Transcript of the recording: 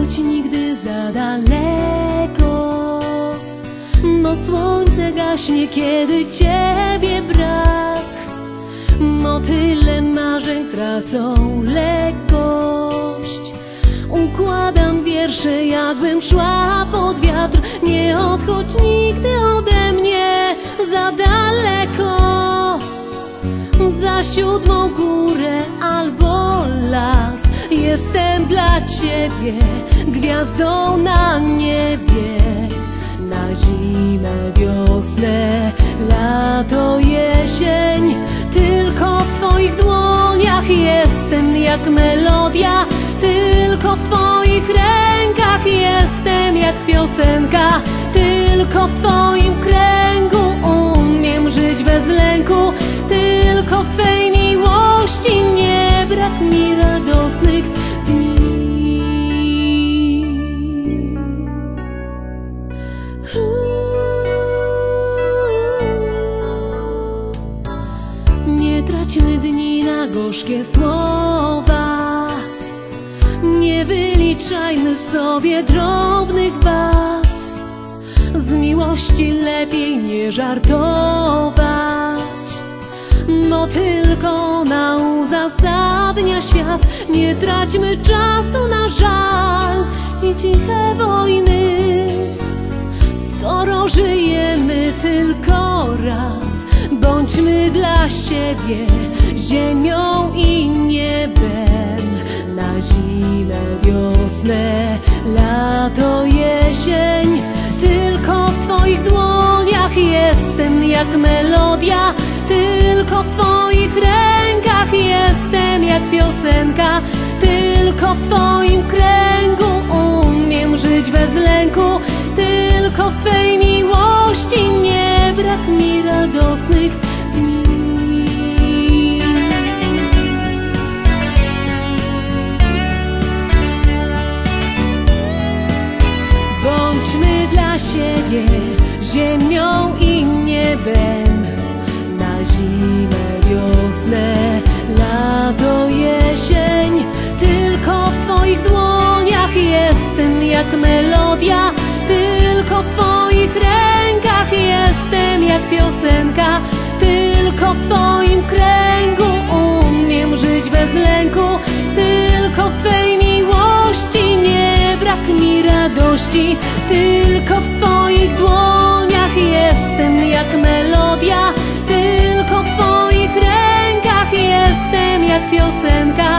odchodź nigdy za daleko. Bo słońce gaśnie, kiedy ciebie brak. Motyle marzeń tracą lekkość. Układam wiersze, jakbym szła pod wiatr. Nie odchodź nigdy ode mnie za daleko. Za siódmą górę Jestem dla ciebie gwiazdą na niebie. Na zimę, wiosnę, lato, jesień. Tylko w twoich dłoniach jestem jak melodia. Tylko w twoich rękach jestem jak piosenka. Tylko traćmy dni na gorzkie słowa. Nie wyliczajmy sobie drobnych wad Z miłości lepiej nie żartować. Bo tylko ona uzasadnia świat. Nie traćmy czasu na żal i ciche wojny. Skoro żyjemy tylko raz, bądźmy dla siebie ziemią i niebem. Na zimę, wiosnę, lato, jesień, tylko w Twoich dłoniach jestem jak melodia, tylko w Twoich rękach jestem jak piosenka, tylko w Twoim brak mi radosnych dni. Bądźmy dla siebie ziemią i niebem Na zimę, wiosnę, lato, jesień Tylko w Twoich dłoniach jestem jak melodia W Twoim kręgu. Umiem żyć bez lęku Tylko w Twej miłości. Nie brak mi radości Tylko w Twoich dłoniach jestem jak melodia. Tylko w Twoich rękach jestem jak piosenka